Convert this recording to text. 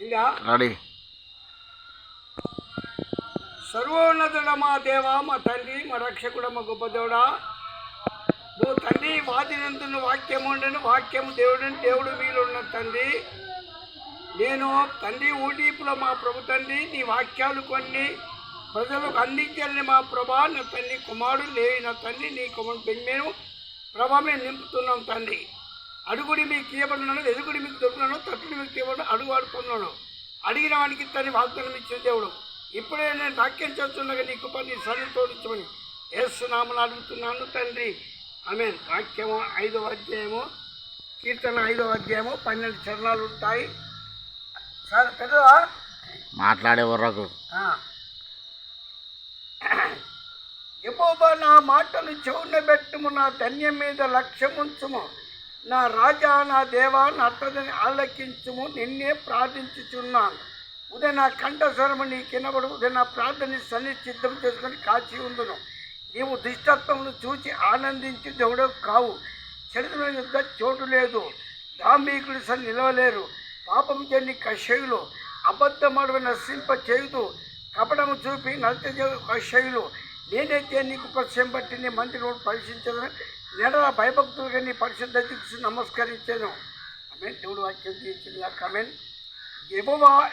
Ready. సర్వోన్నతుడ మా దేవ మా తండ్రి మా రక్షకుడ మా గొప్ప దేవుడా. నువ్వు తండ్రి వాదినందున వాక్యము ఉండను వాక్యము దేవుడని దేవుడు మీలో ఉన్న తండ్రి. నేను తండ్రి ఊటీపులో మా ప్రభు తండ్రి నీ వాక్యాలు కొన్ని. ప్రజలకు అందించాలని మా ప్రభా నా తండ్రి కుమారుడు లేవి నా తండ్రి నీ కుమారుడు బెంగమేను ప్రభా మేము నింపుతున్నాం తండ్రి. అడుగుడి మీకు ఇవ్వబడినాను ఎదుగుడి మీకు దొరుకున్నాను తట్టుడి మీకు ఇవ్వడం అడుగు ఆడుకున్నాను. అడిగిన వానికి తండ్రి వాగ్దానం ఇచ్చిన దేవుడు. ఇప్పుడే నేను వాక్యం చేస్తుండగా నీకు పని సన్ని తోడించమని ఏసునామని అడుగుతున్నాను తండ్రి. ఆమె వాక్యము ఐదవ అధ్యాయము కీర్తన ఐదవ అధ్యాయము పన్నెండు చరణాలు ఉంటాయి. సార్ పెద్దవా? మాట్లాడే వరకు. యెహోవా నా మాటలు చెవున పెట్టుము నా ధన్యం మీద లక్ష్యముంచుము. నా రాజా నా దేవా నా ఆలకించుము నిన్నే ప్రార్థించుచున్నాను. ఉదయ నా కంఠస్వరము నీ కినబడు ఉదయ నా ప్రార్థన సన్నిసిద్ధం చేసుకొని కాచి ఉండును. నీవు దుష్టత్వమును చూచి ఆనందించి దేవుడు కావు. చరిత్ర యుద్ధ చోటు లేదు దాంబీకుడు సన్ నిలవలేరు. పాపం చెంది కషయులు అబద్ధమడవ నశింప చేయుదు. కపటము చూపి నలత కషయులు నేనైతే నీకు పరిచయం బట్టి నీ రోడ్డు పరిశీలించదని నెడల భయభక్తులుగా నీ పరిశుద్ధ దిక్కు నమస్కరించాను. ఆమె దేవుడు వాక్యం తీర్చింది కమెన్ యెహోవా